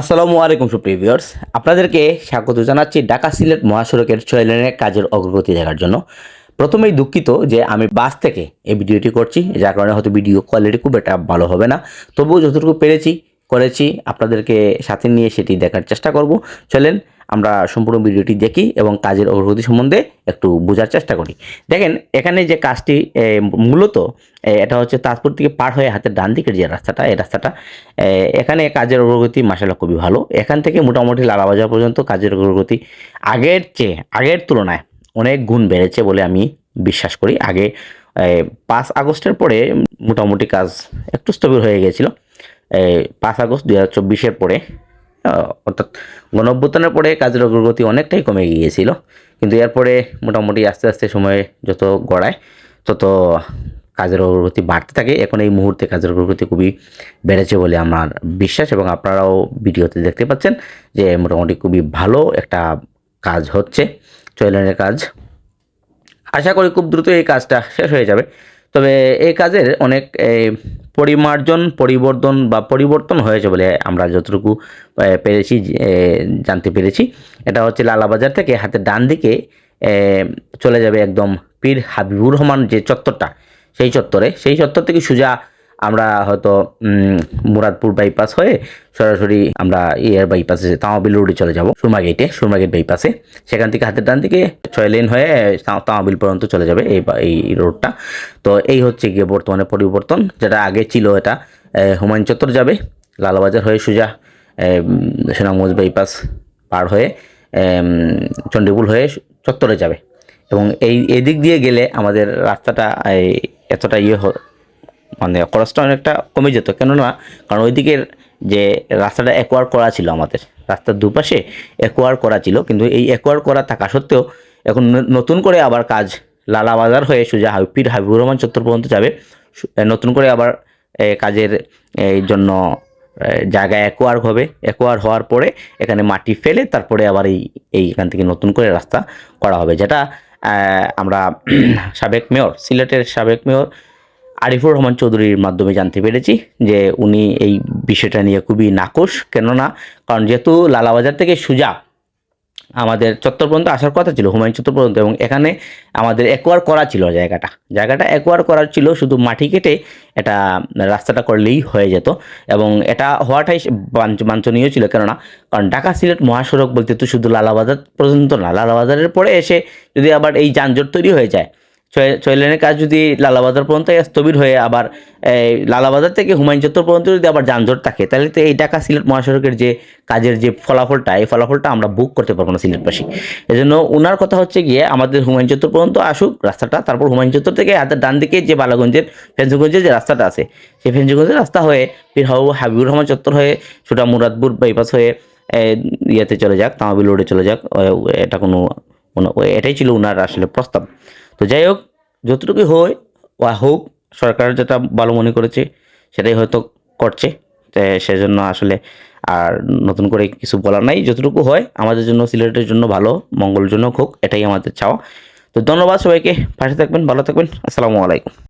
আসসালামু আলাইকুম সুপ্রিয় ভিউয়ার্স, আপনাদেরকে স্বাগত জানাচ্ছি ঢাকা সিলেট মহাসড়কের ছয় লেনের কাজের অগ্রগতি দেখার জন্য। প্রথমেই দুঃখিত যে আমি বাস থেকে এই ভিডিওটি করছি, যার কারণে হয়তো ভিডিও কোয়ালিটি খুব একটা ভালো হবে না। তবুও যতটুকু পেরেছি, করেছি, আপনাদেরকে সাথে নিয়ে সেটি দেখার চেষ্টা করব। চলেন আমরা সম্পূর্ণ ভিডিওটি দেখি এবং কাজের অগ্রগতি সম্বন্ধে একটু বোঝার চেষ্টা করি। দেখেন, এখানে যে কাজটি মূলত এটা হচ্ছে তাজপুর থেকে পার হয়ে হাতের ডান দিকের যে রাস্তাটা, এই রাস্তাটা এখানে কাজের অগ্রগতি মাসালা খুবই ভালো। এখান থেকে মোটামুটি লালাবাজার পর্যন্ত কাজের অগ্রগতি আগের চেয়ে, আগের তুলনায় অনেক গুণ বেড়েছে বলে আমি বিশ্বাস করি। আগে পাঁচ আগস্টের পরে মোটামুটি কাজ একটু স্থবির হয়ে গিয়েছিল পাঁচ আগস্ট দু হাজার চব্বিশের পরে অর্থাৎ গণঅভ্যুত্থানের পরে কাজের অগ্রগতি অনেকটাই কমে গিয়েছিল। কিন্তু এরপরে মোটামুটি আস্তে আস্তে সময় যত গড়ায়, তত কাজের অগ্রগতি বাড়তে থাকে। এখন এই মুহূর্তে কাজের অগ্রগতি খুবই বেড়েছে বলে আমার বিশ্বাস এবং আপনারাও ভিডিওতে দেখতে পাচ্ছেন যে মোটামুটি খুবই ভালো একটা কাজ হচ্ছে চয়লানের কাজ। আশা করি খুব দ্রুত এই কাজটা শেষ হয়ে যাবে। তবে এই কাজের অনেক পরিমার্জন, পরিবর্তন বা পরিবর্তন হয়েছে বলে আমরা যতটুকু পেরেছি জানতে পেরেছি। এটা হচ্ছে লালাবাজার থেকে হাতে ডান দিকে চলে যাবে একদম পীর হাবিবুর রহমান যে চত্বরটা, সেই চত্বরে। সেই চত্বর থেকে সোজা আমরা হয়তো মুরাদপুর বাইপাস হয়ে সরাসরি আমরা ইয়ের বাইপাসে তামাবিল রোডে চলে যাব, সুরমা গেটে সুরমা গেট বাইপাসে সেখান থেকে হাতের ডান দিকে ছয় লেন হয়ে তামাবিল পর্যন্ত চলে যাবে এই এই রোডটা তো এই হচ্ছে গিয়ে বর্তমানে পরিবর্তন, যেটা আগে ছিল এটা হুমায়ুন চত্বর যাবে, লালবাজার হয়ে সোজা সুনামগঞ্জ বাইপাস পার হয়ে চণ্ডীপুর হয়ে চত্বরে যাবে। এবং এই, এদিক দিয়ে গেলে আমাদের রাস্তাটা এতটা ইয়ে মানে খরচটা অনেকটা কমে যেত। কেননা, কারণ ওই দিকের যে রাস্তাটা অ্যাকোয়ার করা ছিল আমাদের, রাস্তার দুপাশে অ্যাকোয়ার করা ছিল, কিন্তু এই অ্যাকোয়ার করা থাকা সত্ত্বেও এখন নতুন করে আবার কাজ লালাবাজার হয়ে সোজা হাবিপির হাবিবুর রহমান চত্বর পর্যন্ত যাবে। নতুন করে আবার কাজের এই জন্য জায়গা একোয়ার হবে। অ্যাকোয়ার হওয়ার পরে এখানে মাটি ফেলে তারপরে আবার এই এই এখান থেকে নতুন করে রাস্তা করা হবে। যেটা আমরা সাবেক মেয়র, সিলেটের সাবেক মেয়র আরিফুর রহমান চৌধুরীর মাধ্যমে জানতে পেরেছি যে উনি এই বিষয়টা নিয়ে খুবই নাকশ কেননা কারণ যেহেতু লালাবাজার থেকে সুজা আমাদের চত্বর পর্যন্ত আসার কথা ছিল, হুমায়ুন চত্বর পর্যন্ত, এবং এখানে আমাদের একোয়ার করা ছিল জায়গাটা। জায়গাটা একোয়ার করার ছিল, শুধু মাটি কেটে এটা রাস্তাটা করলেই হয়ে যেত, এবং এটা হওয়াটাই বাঞ্ছ- বাঞ্ছনীয় ছিল, কেননা কারণ ঢাকা সিলেট মহাসড়ক বলতে তো শুধু লালাবাজার পর্যন্ত না, লালাবাজারের পরে এসে যদি আবার এই যানজট তৈরি হয়ে যায় ছয় লেনের কাজ যদি লালাবাজার পর্যন্ত স্থবির হয়ে আবার, এই লালাবাজার থেকে হুমায়ুন চত্বর পর্যন্ত যদি আবার যানজট থাকে, তাহলে তো এই ঢাকা সিলেট মহাসড়কের যে কাজের যে ফলাফলটা, এই ফলাফলটা আমরা বুক করতে পারব না সিলেটবাসী। এজন্য ওনার কথা হচ্ছে গিয়ে আমাদের হুমায়ুন চত্বর পর্যন্ত আসুক রাস্তাটা, তারপর হুমায়ুন চত্বর থেকে হাতের ডান দিকে যে বালাগঞ্জের ফেঞ্চুগঞ্জের যে রাস্তাটা আছে, সেই ফেঞ্চুগঞ্জের রাস্তা হয়ে ফির হাবু, হাবিবুর রহমান চত্বর হয়ে সোটা মুরাদপুর বাইপাস হয়ে ইয়েতে চলে যাক, তামাবিল রোডে চলে যাক এটা কোনো- এটাই ছিল ওনার আসলে প্রস্তাব। তো যাই হোক, যতটুকু হয় হোক, সরকার যেটা ভালো মনে করেছে, সেটাই হয়তো করছে। সেজন্য আসলে আর নতুন করে কিছু বলার নাই। যতটুকু হয়, আমাদের জন্য, সিলেটের জন্য ভালো মঙ্গলজনক হোক, এটাই আমাদের চাওয়া। তো ধন্যবাদ সবাইকে। পাশে থাকবেন, ভালো থাকবেন। আসসালামু আলাইকুম।